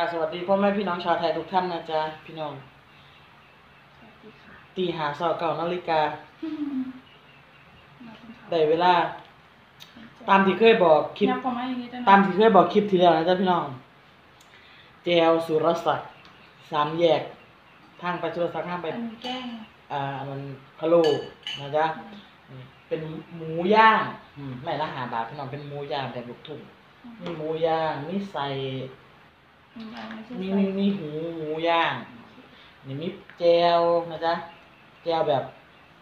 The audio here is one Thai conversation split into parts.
กราบสวัสดีพ่อแม่พี่น้องชาวไทยทุกท่านนะจ๊ะพี่น้องสวัสดีค่ะตีหาสอเก่านาฬิกามาเป็นข่าวได้เวลา ตามที่เคยบอกคลิปนับประมาณอย่างนี้ได้ไหตามที่เคยบอกคลิปที่แล้วนะจ๊ะพี่น้องเจลสุรศักดิ์สามแยก ทางไปสุรศักดิ์ทางไปอันนี้แกล้งอ่ามันพะโล้นะจ๊ะนี่เป็นหมูย่างอืมไม่ละหาบาทพี่น้องเป็นหมูย่างแบบลูกทุ่งมีหมูย่างมีใส่อื มอันไม่ใช่มีใส่มีมีหูหมูย่างนี่มีแจวนะจ๊ะแจวแบบ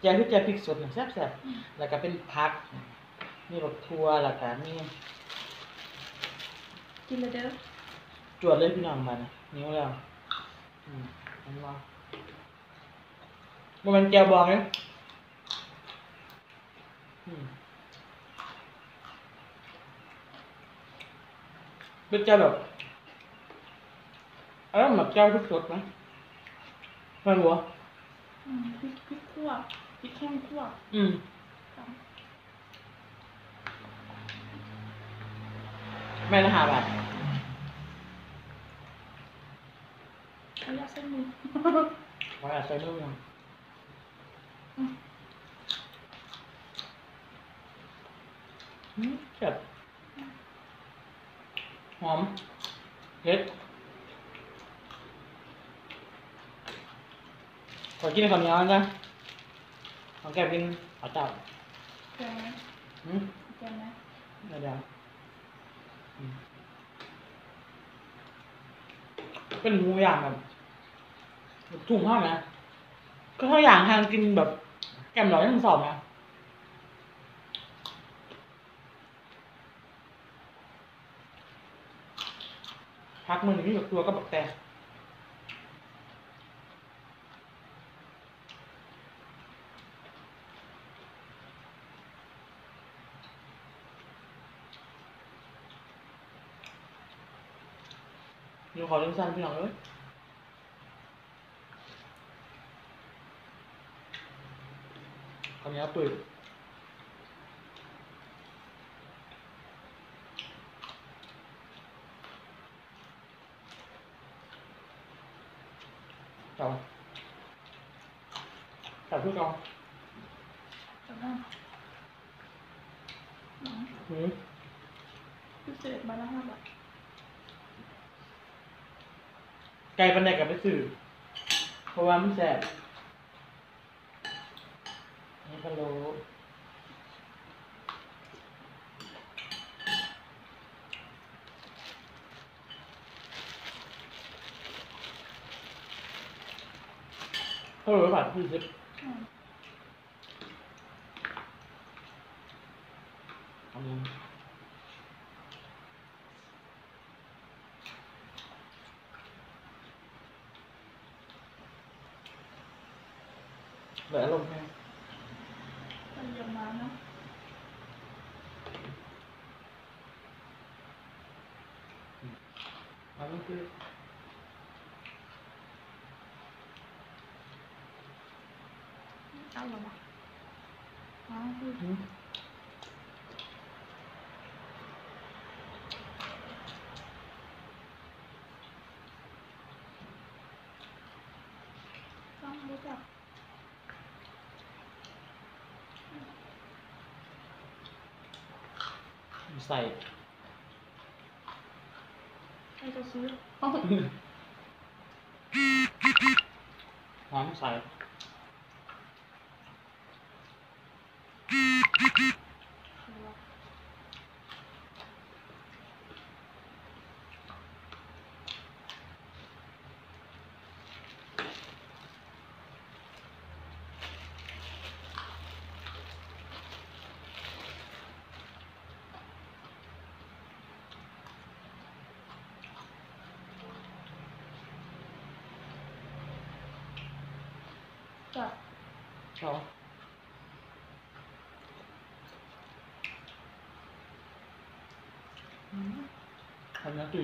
แจวที่แจวพริกสดน่ะแซ่บๆแล้วก็เป็นผัก มีรสทัวแล้วก็มีกินเลยเด้อจวดเลยพี่น้องมานะนิ้วแล้วอืมเห็นบ่บ่แมันแจวบองเนี่ยอืมเป็นแจวแบบ เอ้ยแบบแจวพริกสดนะมันหัวอืมพริกพริกคั่วพริกแห้งคั่วอืมครับแม่ละหาบาทเอายาเส้นมือว่าใส่นู่นยังอืมอืมเจ็บหอมเผ็ด ขอกินข้าวเหนียวนะขอแก้มกินข้าวเจ้าแกงไหมอืมแกงไหมเดี๋ยวเดี๋ยวอืมเป็นหมูย่างแบบถุงเท่านะก็เท่าอย่างทางกินแบบแกมหล่อยังสอบนะพักมือหนึ่งนี่แบบตัวก็บักแต่ หนูขอเรื่องสั้นพี่น้องเลยคำนี้ตุยต่อจับทุกกองจำได้อืมหืมพิเศษมาละห้าบาท ไก่ปันไดกับไปสื่อเพราะว่ามันแสบนี่พะโล้พะโล้ผัดพี่ซิปอืมอันนี้ เหลืออารมณ์แห้งไปเยี่ยมมา เนาะอัน นี้คือเ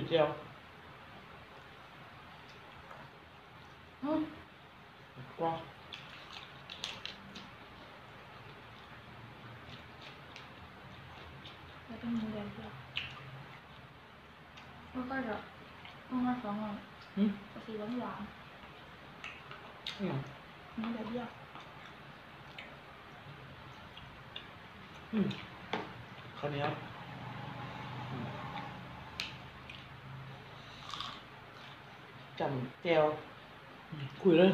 อาหรอวะอ๋อคือหืมต้องรู้จักใส่ใครจะซื้อเอาหอมใส่จับชอบทำน้ำตุ๋ยเจียวอืมกว้างแล้วต้องมือแดงด้วยแล้วก็จะต้องมาสองอะอืมกะสีหวานหวานอืมๆนี่แบบเดียวอืมข้าวเหนียวอืมจำแจวอืมคุยเลย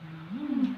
อืมครับ